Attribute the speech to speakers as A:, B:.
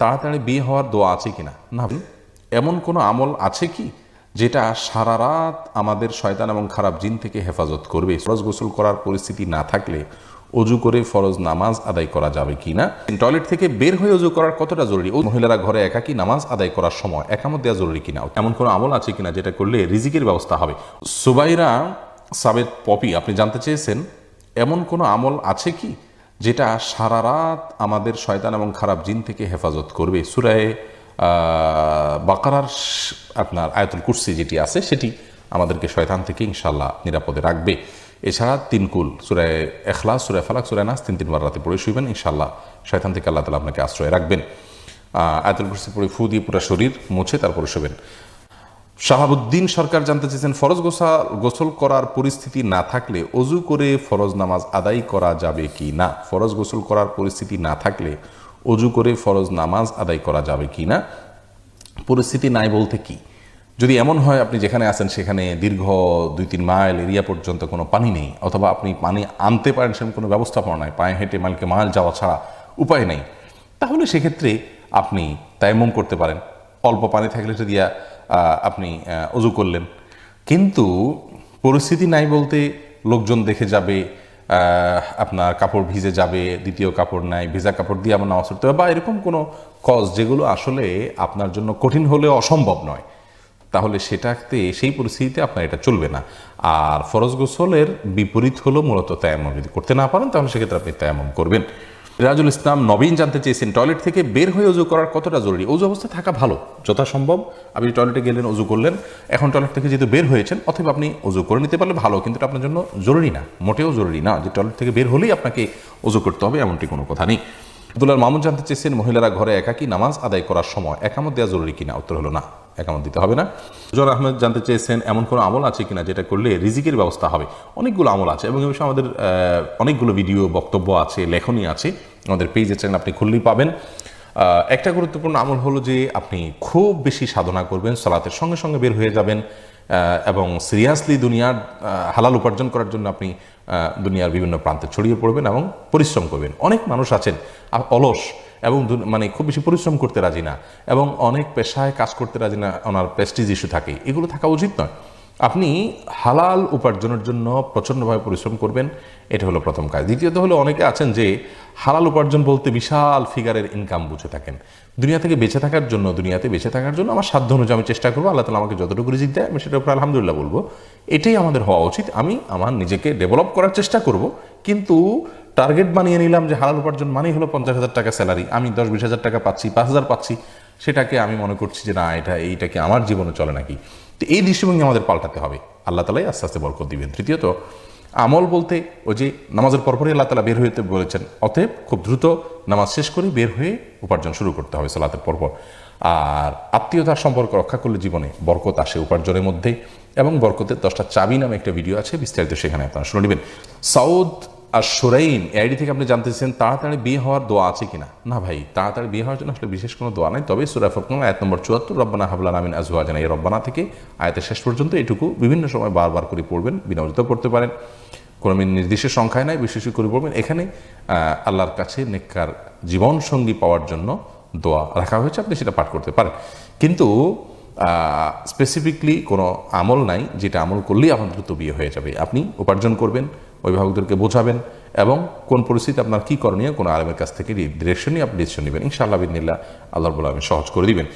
A: তাড়াতাড়ি বিয়ে হওয়ার দোয়া আছে কিনা? না এমন কোনো আমল আছে কি যেটা সারা রাত আমাদের শয়তান এবং খারাপ জিন থেকে হেফাজত করবে? ফরজ গোসল করার পরিস্থিতি না থাকলে অজু করে ফরজ নামাজ আদায় করা যাবে কি না? টয়লেট থেকে বের হয়ে অজু করার কতটা জরুরি? ও মহিলারা ঘরে একাকি নামাজ আদায় করার সময় একামত দেওয়া জরুরি কিনা? এমন কোনো আমল আছে কিনা যেটা করলে রিজিকের ব্যবস্থা হবে? সুবাইরা সাবেদ পপি, আপনি জানতে চেয়েছেন? এমন কোনো আমল আছে কি যেটা সারা রাত আমাদের শয়তান এবং খারাপ জিন থেকে হেফাজত করবে। সুরায় বাকারার আপনার আয়তুল কুর্সি যেটি আছে, সেটি আমাদেরকে শয়তান থেকে ইনশাল্লাহ নিরাপদে রাখবে। এছাড়া তিনকুল সুরায় এখলাস সুরায় ফালাক সুরায় নাস, তিন তিনবার রাতে পড়ে শুইবেন ইনশাল্লাহ শয়তান থেকে আল্লাহ তালা আপনাকে আশ্রয় রাখবেন। আয়তুল কুরসি পড়ে ফু দিয়ে পুরো শরীর মুছে, তারপরে শুবেন। শাহাবুদ্দিন সরকার জানতে চেয়েছেন ফরজ গোসা গোসল করার পরিস্থিতি না থাকলে অজু করে ফরজ নামাজ আদায় করা যাবে কি না? ফরজ গোসল করার পরিস্থিতি না থাকলে অজু করে ফরজ নামাজ আদায় করা যাবে কি না? পরিস্থিতি নাই বলতে কি? যদি এমন হয় আপনি যেখানে আছেন সেখানে দীর্ঘ দুই তিন মাইল এরিয়া পর্যন্ত কোনো পানি নেই অথবা আপনি পানি আনতে পারেন সেরকম কোনো ব্যবস্থাপনা নাই পায়ে হেঁটে মাইলকে মাইল যাওয়া ছাড়া উপায় নেই। তাহলে সেক্ষেত্রে আপনি তাইমুম করতে পারেন। অল্প পানি থাকলে যদি আহ, আপনি অজু করলেন। কিন্তু পরিস্থিতি নাই বলতে লোকজন দেখে যাবে আপনার কাপড় ভিজে যাবে, দ্বিতীয় কাপড় নাই, ভিজা কাপড় দিয়ে আমার নামাজ পড়তে হবে, বা এরকম কোনো কজ যেগুলো আসলে আপনার জন্য কঠিন হলেও অসম্ভব নয়। তাহলে সেটাতে, সেই পরিস্থিতিতে আপনার এটা চলবে না। আর ফরজ গোসলের বিপরীত হলো মূলত তায়ামম যদি করতে না পারেন, তাহলে সেক্ষেত্রে আপনি তায়ামম করবেন। রাজুল ইসলাম নবীন জানতে চেয়েছেন, টয়লেট থেকে বের হয়ে অজু করার কতটা জরুরি? অজু অবস্থায় থাকা ভালো, যথাসম্ভব। আপনি টয়লেটে গেলেন অজু করলেন, এখন টয়লেট থেকে যেহেতু বের হয়েছেন, অথবা আপনি অজু করে নিতে পারলে ভালো, কিন্তু আপনার জন্য জরুরি না, মোটেও জরুরি না যে টয়লেট থেকে বের হলেই আপনাকে অজু করতে হবে, এমনটি কোনো কথা নেই। আব্দুল্লাহ মামুন জানতে চেয়েছেন, মহিলারা ঘরে একাকি নামাজ আদায় করার সময় একামত দেওয়া জরুরি কিনা? উত্তর হলো না, একামত দিতে হবে না। জোর আহমেদ জানতে চেয়েছেন, এমন কোনো আমল আছে কিনা যেটা করলে রিজিকের ব্যবস্থা হবে? অনেকগুলো আমল আছে এবং এ বিষয়ে আমাদের অনেকগুলো ভিডিও, বক্তব্য আছে, লেখনী আছে। আমাদের পেজে চ্যানেল আপনি খুললেই পাবেন। একটা গুরুত্বপূর্ণ আমল হলো যে আপনি খুব বেশি সাধনা করবেন, সালাতের সঙ্গে সঙ্গে বের হয়ে যাবেন এবং সিরিয়াসলি দুনিয়ার হালাল উপার্জন করার জন্য আপনি দুনিয়ার বিভিন্ন প্রান্তে ছড়িয়ে পড়বেন এবং পরিশ্রম করবেন। অনেক মানুষ আছেন অলস এবং মানে খুব বেশি পরিশ্রম করতে রাজি না এবং অনেক পেশায় কাজ করতে রাজি না, ওনার প্রেস্টিজ ইস্যু থাকে। এগুলো থাকা উচিত নয়। আপনি হালাল উপার্জনের জন্য প্রচণ্ডভাবে পরিশ্রম করবেন, এটা হলো প্রথম কাজ। দ্বিতীয়ত হলো, অনেকে আছেন যে হালাল উপার্জন বলতে বিশাল ফিগারের ইনকাম বুঝে থাকেন। দুনিয়া থেকে বেঁচে থাকার জন্য, দুনিয়াতে বেঁচে থাকার জন্য আমার সাধ্য অনুযায়ী আমি চেষ্টা করব, আল্লাহ তালা আমাকে যতটুকু রিজিক দেয় আমি সেটার উপর আলহামদুলিল্লাহ বলব। এটাই আমাদের হওয়া উচিত। আমি আমার নিজেকে ডেভেলপ করার চেষ্টা করব, কিন্তু টার্গেট বানিয়ে নিলাম যে হালাল উপার্জন মানেই হলো পঞ্চাশ হাজার টাকা স্যালারি আমি দশ বিশ হাজার টাকা পাচ্ছি, পাঁচ হাজার পাচ্ছি, সেটাকে আমি মনে করছি যে না, এটা এইটাকে আমার জীবনে চলে নাকি? তো এই দৃষ্টিভঙ্গি আমাদের পাল্টাতে হবে। আল্লাহ তালাই আস্তে আস্তে বরকত দিবেন। তৃতীয়ত, আমল বলতে ওই যে নামাজের পরপরই আল্লাহ তালা বের হইতে বলেছেন, অতএব খুব দ্রুত নামাজ শেষ করে বের হয়ে উপার্জন শুরু করতে হবে সালাতের পরপর। আর আত্মীয়তার সম্পর্ক রক্ষা করলে জীবনে বরকত আসে উপার্জনের মধ্যে এবং বরকতের দশটা চাবি নামে একটা ভিডিও আছে, বিস্তারিত সেখানে আপনারা শুনে নেবেন। সাউদ আর সোরাইন আইডি থেকে আপনি জানতেছেন তাড়াতাড়ি বিয়ে হওয়ার দোয়া আছে কিনা? না ভাই, তাড়াতাড়ি বিয়ে হওয়ার জন্য আসলে বিশেষ কোনো দোয়া নাই, তবে সুরা ফরকান আয়াত নম্বর চুয়াত্তর, রব্বানা হাবলান আমিন আজওয়া জানা এই রব্বানা থেকে আয়াতের শেষ পর্যন্ত এটুকু বিভিন্ন সময় বারবার করে পড়বেন বিনোদিত করতে পারেন। কোনো নির্দিষ্ট সংখ্যায় নাই, বিশেষ করে পড়বেন। এখানে আল্লাহর কাছে নেককার জীবন সঙ্গী পাওয়ার জন্য দোয়া রাখা হয়েছে, আপনি সেটা পাঠ করতে পারেন। কিন্তু স্পেসিফিকলি কোনো আমল নাই, যেটা আমল করলেই আপনার দ্রুত বিয়ে হয়ে যাবে। আপনি উপার্জন করবেন অভিভাবকদেরকে বোঝাবেন এবং কোন পরিস্থিতি আপনার কী করণীয়, কোনো আলমের কাছ থেকে ডিরেকশনই আপনি ডিসিশন নেবেন। ইনশাআল্লাহ বিদিনিল্লা আল্লাহ বলে আমি সহজ করে দিবেন।